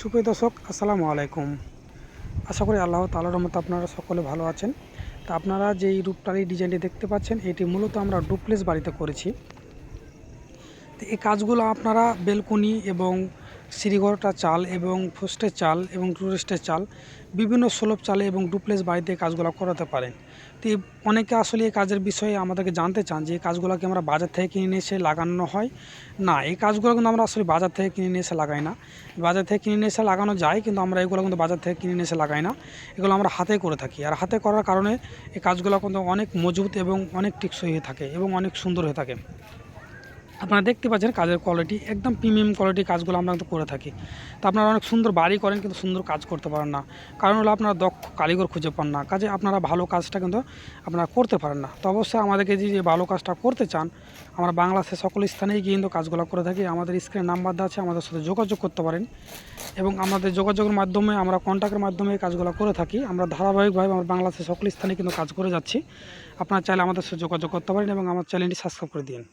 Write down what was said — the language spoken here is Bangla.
সুপ্রিয় দর্শক, আসসালামু আলাইকুম। আশা করি আল্লাহ তালার রহমত আপনারা সকলে ভালো আছেন। তা আপনারা যে এই রূপটালি ডিজাইনটি দেখতে পাচ্ছেন, এটি মূলত আমরা ডুপ্লেস বাড়িতে করেছি। তো এই কাজগুলো আপনারা বেলকনি এবং সিঁড়িঘরটা চাল এবং ফুস্টের চাল এবং টুরিস্টের চাল, বিভিন্ন সুলভ চালে এবং ডুপ্লেস বাড়িতে কাজগুলো করাতে পারেন। তো অনেকে আসলে এই কাজের বিষয়ে আমাদেরকে জানতে চান যে এই কাজগুলোকে আমরা বাজার থেকে কিনে নিয়ে এসে লাগানো হয়? না, এই কাজগুলো কিন্তু আমরা আসলে বাজার থেকে কিনে নিয়ে এসে লাগাই না। বাজার থেকে কিনে নিয়ে এসে লাগানো যায়, কিন্তু আমরা এগুলো কিন্তু বাজার থেকে কিনে নিয়ে এসে লাগাই না। এগুলো আমরা হাতে করে থাকি। আর হাতে করার কারণে এই কাজগুলো কিন্তু অনেক মজবুত এবং অনেক টেকসই হয়ে থাকে এবং অনেক সুন্দর হয়ে থাকে। আপনারা দেখতে পাচ্ছেন কাজের কোয়ালিটি একদম প্রিমিয়াম কোয়ালিটির কাজগুলো আমরা কিন্তু করে থাকি। তো আপনারা অনেক সুন্দর বাড়ি করেন কিন্তু সুন্দর কাজ করতে পারেন না। কারণ হলো আপনারা দক্ষ কারিগর খুঁজে পান না। কাজে আপনারা ভালো কাজটা কিন্তু আপনারা করতে পারেন না। তো অবশ্যই আমাদেরকে যে ভালো কাজটা করতে চান, আমরা বাংলাদেশের সকল স্থানেই গিয়ে কিন্তু কাজগুলো করে থাকি। আমাদের স্ক্রিনে নাম্বার দেওয়া আছে, আমাদের সাথে যোগাযোগ করতে পারেন। এবং আমাদের যোগাযোগের মাধ্যমে, আমরা কন্ট্যাক্টের মাধ্যমে কাজগুলো করে থাকি। আমরা ধারাবাহিকভাবে আমরা বাংলাদেশের সকল স্থানে কিন্তু কাজ করে যাচ্ছি। আপনারা চাইলে আমাদের সাথে যোগাযোগ করতে পারেন এবং আমার চ্যানেলটি সাবস্ক্রাইব করে দিন।